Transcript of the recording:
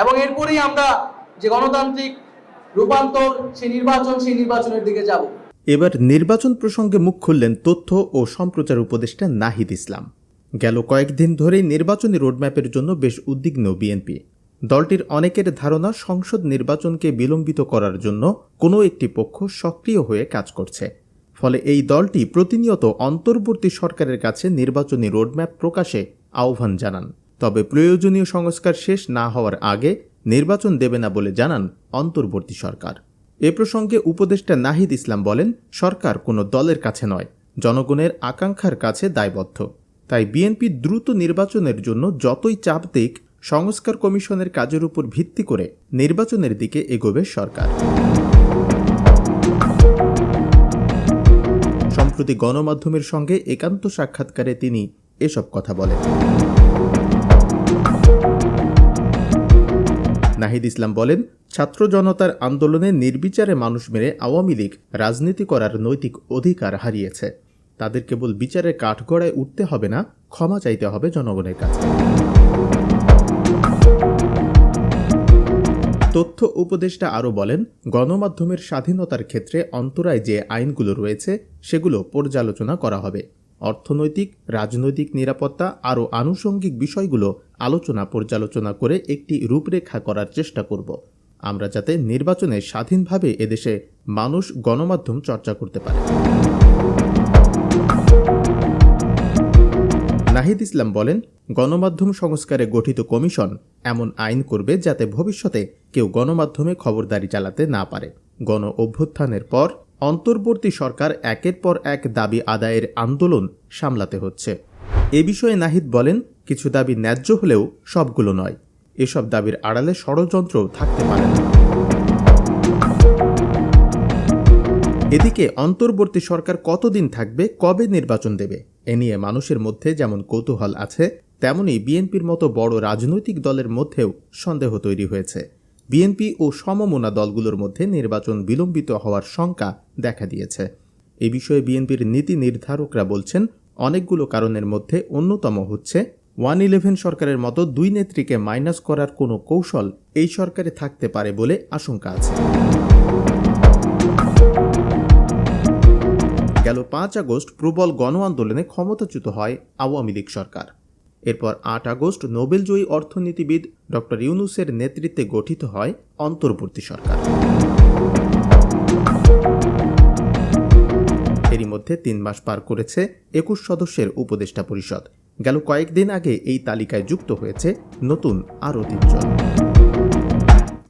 এবং এরপরেই আমরা যে গণতান্ত্রিক রূপান্তর, সেই নির্বাচন, সেই নির্বাচনের দিকে যাব। এবার নির্বাচন প্রসঙ্গে মুখ খুললেন তথ্য ও সম্প্রচার উপদেষ্টা নাহিদ ইসলাম। গেল কয়েকদিন ধরেই নির্বাচনী রোডম্যাপের জন্য বেশ উদ্বিগ্ন বিএনপি। দলটির অনেকের ধারণা সংসদ নির্বাচনকে বিলম্বিত করার জন্য কোনো একটি পক্ষ সক্রিয় হয়ে কাজ করছে। ফলে এই দলটি প্রতিনিয়ত অন্তর্বর্তী সরকারের কাছে নির্বাচনী রোডম্যাপ প্রকাশে আহ্বান জানান। তবে প্রয়োজনীয় সংস্কার শেষ না হওয়ার আগে নির্বাচন দেবে না বলে জানান অন্তর্বর্তী সরকার। এ প্রসঙ্গে উপদেষ্টা নাহিদ ইসলাম বলেন, সরকার কোনো দলের কাছে নয়, জনগণের আকাঙ্ক্ষার কাছে দায়বদ্ধ। তাই বিএনপি দ্রুত নির্বাচনের জন্য যতই চাপ দিক, সংস্কার কমিশনের কাজের উপর ভিত্তি করে নির্বাচনের দিকে এগোবে সরকার। সম্প্রতি গণমাধ্যমের সঙ্গে একান্ত সাক্ষাৎকারে তিনি এসব কথা বলেন। নাহিদ ইসলাম বলেন, ছাত্র জনতার আন্দোলনে নির্বিচারে মানুষ মেরে আওয়ামী লীগ রাজনীতি করার নৈতিক অধিকার হারিয়েছে। তাদের কেবল বিচারের কাঠগড়ায় উঠতে হবে না, ক্ষমা চাইতে হবে জনগণের কাছে। তথ্য উপদেষ্টা আরও বলেন, গণমাধ্যমের স্বাধীনতার ক্ষেত্রে অন্তরায় যে আইনগুলো রয়েছে, সেগুলো পর্যালোচনা করা হবে। অর্থনৈতিক, রাজনৈতিক নিরাপত্তা আরও আনুষঙ্গিক বিষয়গুলো আলোচনা পর্যালোচনা করে একটি রূপরেখা করার চেষ্টা করব। আমরা যাতে নির্বাচনে স্বাধীনভাবে এদেশে মানুষ গণমাধ্যম চর্চা করতে পারে। নাহিদ ইসলাম বলেন, গণমাধ্যম সংস্কারে গঠিত কমিশন এমন আইন করবে যাতে ভবিষ্যতে কেউ গণমাধ্যমে খবরদারি চালাতে না পারে। গণ অভ্যুত্থানের পর অন্তর্বর্তী সরকার একের পর এক দাবি আদায়ের আন্দোলন সামলাতে হচ্ছে। এ বিষয়ে নাহিদ বলেন, কিছু দাবি ন্যায্য হলেও সবগুলো নয়। এসব দাবির আড়ালে ষড়যন্ত্র থাকতে পারে না। এদিকে অন্তর্বর্তী সরকার কতদিন থাকবে, কবে নির্বাচন দেবে, এ নিয়ে মানুষের মধ্যে যেমন কৌতূহল আছে তেমনি বিএনপির মতো বড় রাজনৈতিক দলের মধ্যেও সন্দেহ তৈরি হয়েছে। বিএনপি ও সমমনা দলগুলোর মধ্যে নির্বাচন বিলম্বিত হওয়ার শঙ্কা দেখা দিয়েছে। এ বিষয়ে বিএনপির নীতি নির্ধারকরা বলছেন, অনেকগুলো কারণের মধ্যে অন্যতম হচ্ছে, ওয়ান ইলেভেন সরকারের মতো দুই নেত্রীকে মাইনাস করার কোনো কৌশল এই সরকারে থাকতে পারে বলে আশঙ্কা আছে। গেল পাঁচ আগস্ট প্রবল গণ আন্দোলনে ক্ষমতাচ্যুত হয় আওয়ামী লীগ সরকার। এরপর আট আগস্ট নোবেলজয়ী অর্থনীতিবিদ ডক্টর ইউনুসের নেতৃত্বে গঠিত হয় অন্তর্বর্তী সরকার। এরই মধ্যে তিন মাস পার করেছে একুশ সদস্যের উপদেষ্টা পরিষদ। গেল কয়েকদিন আগে এই তালিকায় যুক্ত হয়েছে নতুন আরও তিনজন।